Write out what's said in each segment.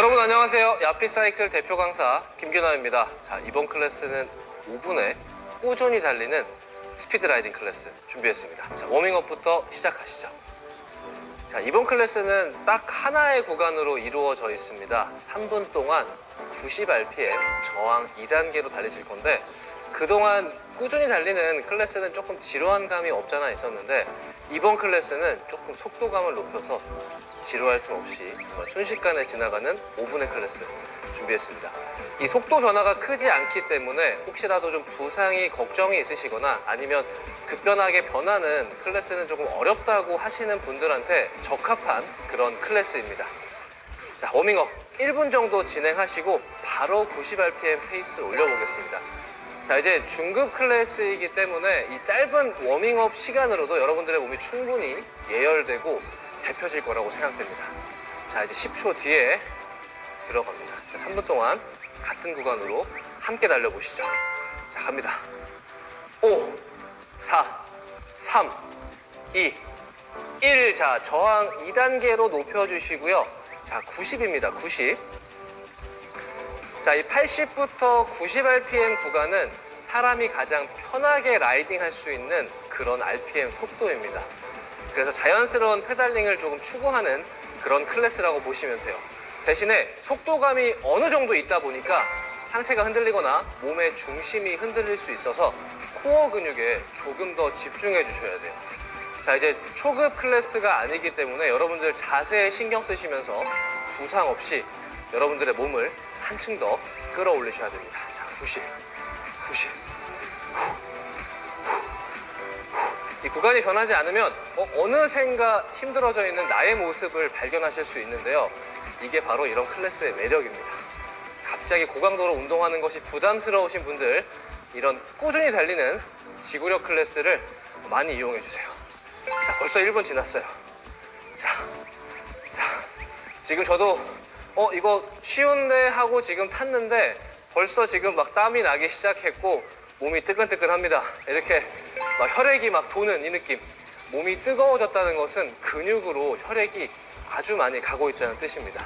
안녕하세요. 야피사이클 대표 강사 김균환입니다. 자, 이번 클래스는 5분에 꾸준히 달리는 스피드 라이딩 클래스 준비했습니다. 자, 워밍업부터 시작하시죠. 자, 이번 클래스는 딱 하나의 구간으로 이루어져 있습니다. 3분 동안 90 rpm 저항 2단계로 달리실 건데 그동안 꾸준히 달리는 클래스는 조금 지루한 감이 없잖아 있었는데 이번 클래스는 조금 속도감을 높여서 지루할 수 없이 순식간에 지나가는 5분의 클래스 준비했습니다. 이 속도 변화가 크지 않기 때문에 혹시라도 좀 부상이 걱정이 있으시거나 아니면 급변하게 변하는 클래스는 조금 어렵다고 하시는 분들한테 적합한 그런 클래스입니다. 자, 워밍업 1분 정도 진행하시고 바로 90rpm 페이스를 올려보겠습니다. 자, 이제 중급 클래스이기 때문에 이 짧은 워밍업 시간으로도 여러분들의 몸이 충분히 예열되고 데펴질 거라고 생각됩니다. 자, 이제 10초 뒤에 들어갑니다. 자, 3분 동안 같은 구간으로 함께 달려보시죠. 자, 갑니다. 5, 4, 3, 2, 1. 자, 저항 2단계로 높여주시고요. 자, 90입니다. 90. 자, 이 80부터 90 rpm 구간은 사람이 가장 편하게 라이딩 할 수 있는 그런 rpm 속도입니다. 그래서 자연스러운 페달링을 조금 추구하는 그런 클래스라고 보시면 돼요. 대신에 속도감이 어느 정도 있다 보니까 상체가 흔들리거나 몸의 중심이 흔들릴 수 있어서 코어 근육에 조금 더 집중해 주셔야 돼요. 자, 이제 초급 클래스가 아니기 때문에 여러분들 자세에 신경 쓰시면서 부상 없이 여러분들의 몸을 한층 더 끌어올리셔야 됩니다. 자, 90, 90. 이 구간이 변하지 않으면 어, 느샌가 힘들어져 있는 나의 모습을 발견하실 수 있는데요. 이게 바로 이런 클래스의 매력입니다. 갑자기 고강도로 운동하는 것이 부담스러우신 분들 이런 꾸준히 달리는 지구력 클래스를 많이 이용해 주세요. 자, 벌써 1분 지났어요. 자, 자, 지금 저도 어 이거 쉬운데 하고 지금 탔는데 벌써 지금 막 땀이 나기 시작했고 몸이 뜨끈뜨끈합니다. 이렇게 막 혈액이 막 도는 이 느낌. 몸이 뜨거워졌다는 것은 근육으로 혈액이 아주 많이 가고 있다는 뜻입니다.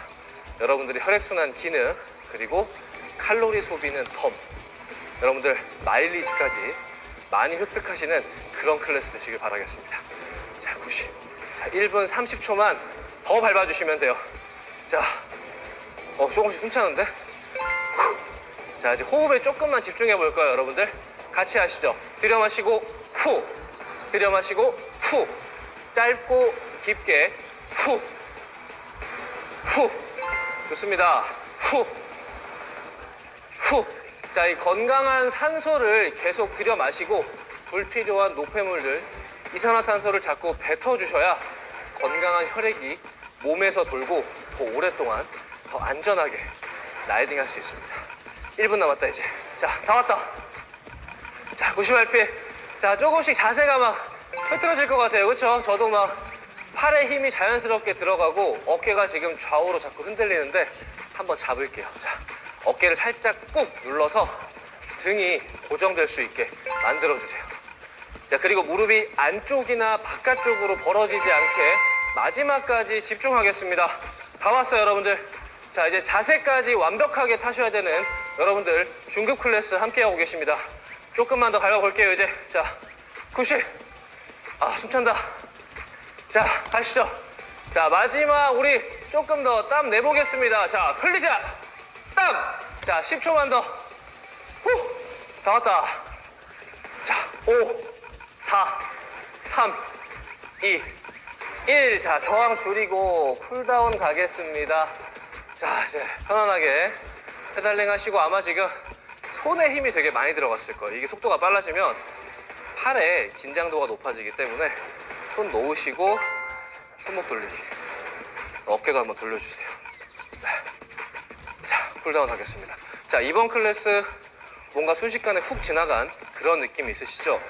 여러분들이 혈액순환 기능 그리고 칼로리 소비는 덤 여러분들 마일리지까지 많이 획득하시는 그런 클래스 되시길 바라겠습니다. 자, 90. 자, 1분 30초만 더 밟아주시면 돼요. 자, 어, 조금씩 숨차는데? 후. 자, 이제 호흡에 조금만 집중해 볼까요, 여러분들? 같이 하시죠. 들여 마시고, 후. 들여 마시고, 후. 짧고 깊게, 후. 후. 좋습니다. 후. 후. 자, 이 건강한 산소를 계속 들여 마시고, 불필요한 노폐물들, 이산화탄소를 자꾸 뱉어주셔야 건강한 혈액이 몸에서 돌고 더 오랫동안 더 안전하게 라이딩 할 수 있습니다. 1분 남았다, 이제. 자, 다 왔다. 자, 90rp. 자, 조금씩 자세가 막 흐트러질 것 같아요. 그쵸? 저도 막 팔에 힘이 자연스럽게 들어가고 어깨가 지금 좌우로 자꾸 흔들리는데 한번 잡을게요. 자, 어깨를 살짝 꾹 눌러서 등이 고정될 수 있게 만들어주세요. 자, 그리고 무릎이 안쪽이나 바깥쪽으로 벌어지지 않게 마지막까지 집중하겠습니다. 다 왔어요, 여러분들. 자, 이제 자세까지 완벽하게 타셔야 되는 여러분들 중급 클래스 함께하고 계십니다. 조금만 더 밟아볼게요, 이제. 자, 90. 아, 숨찬다. 자, 가시죠. 자, 마지막 우리 조금 더 땀 내보겠습니다. 자, 흘리자. 땀. 자, 10초만 더. 후. 다 왔다. 자, 5, 4, 3, 2, 1. 자, 저항 줄이고 쿨다운 가겠습니다. 자, 이제 편안하게 페달링 하시고 아마 지금 손에 힘이 되게 많이 들어갔을 거예요. 이게 속도가 빨라지면 팔에 긴장도가 높아지기 때문에 손 놓으시고 손목 돌리기. 어깨도 한번 돌려주세요. 네. 자, 쿨다운 하겠습니다. 자, 이번 클래스 뭔가 순식간에 훅 지나간 그런 느낌 있으시죠?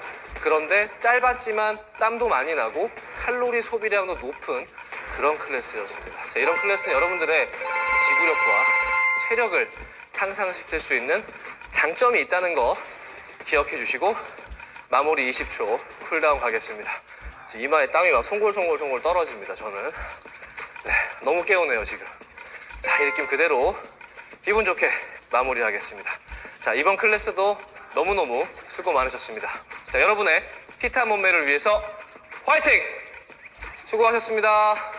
그런데 짧았지만 땀도 많이 나고 칼로리 소비량도 높은 그런 클래스였습니다. 자, 이런 클래스는 여러분들의 지구력과 체력을 향상시킬 수 있는 장점이 있다는 거 기억해 주시고 마무리 20초 쿨다운 가겠습니다. 이마에 땀이 막 송골송골송골 떨어집니다. 저는 네, 너무 깨우네요 지금. 자, 이 느낌 그대로 기분 좋게 마무리하겠습니다. 자, 이번 클래스도 너무너무 수고 많으셨습니다. 자, 여러분의 피타 몸매를 위해서 화이팅! 수고하셨습니다.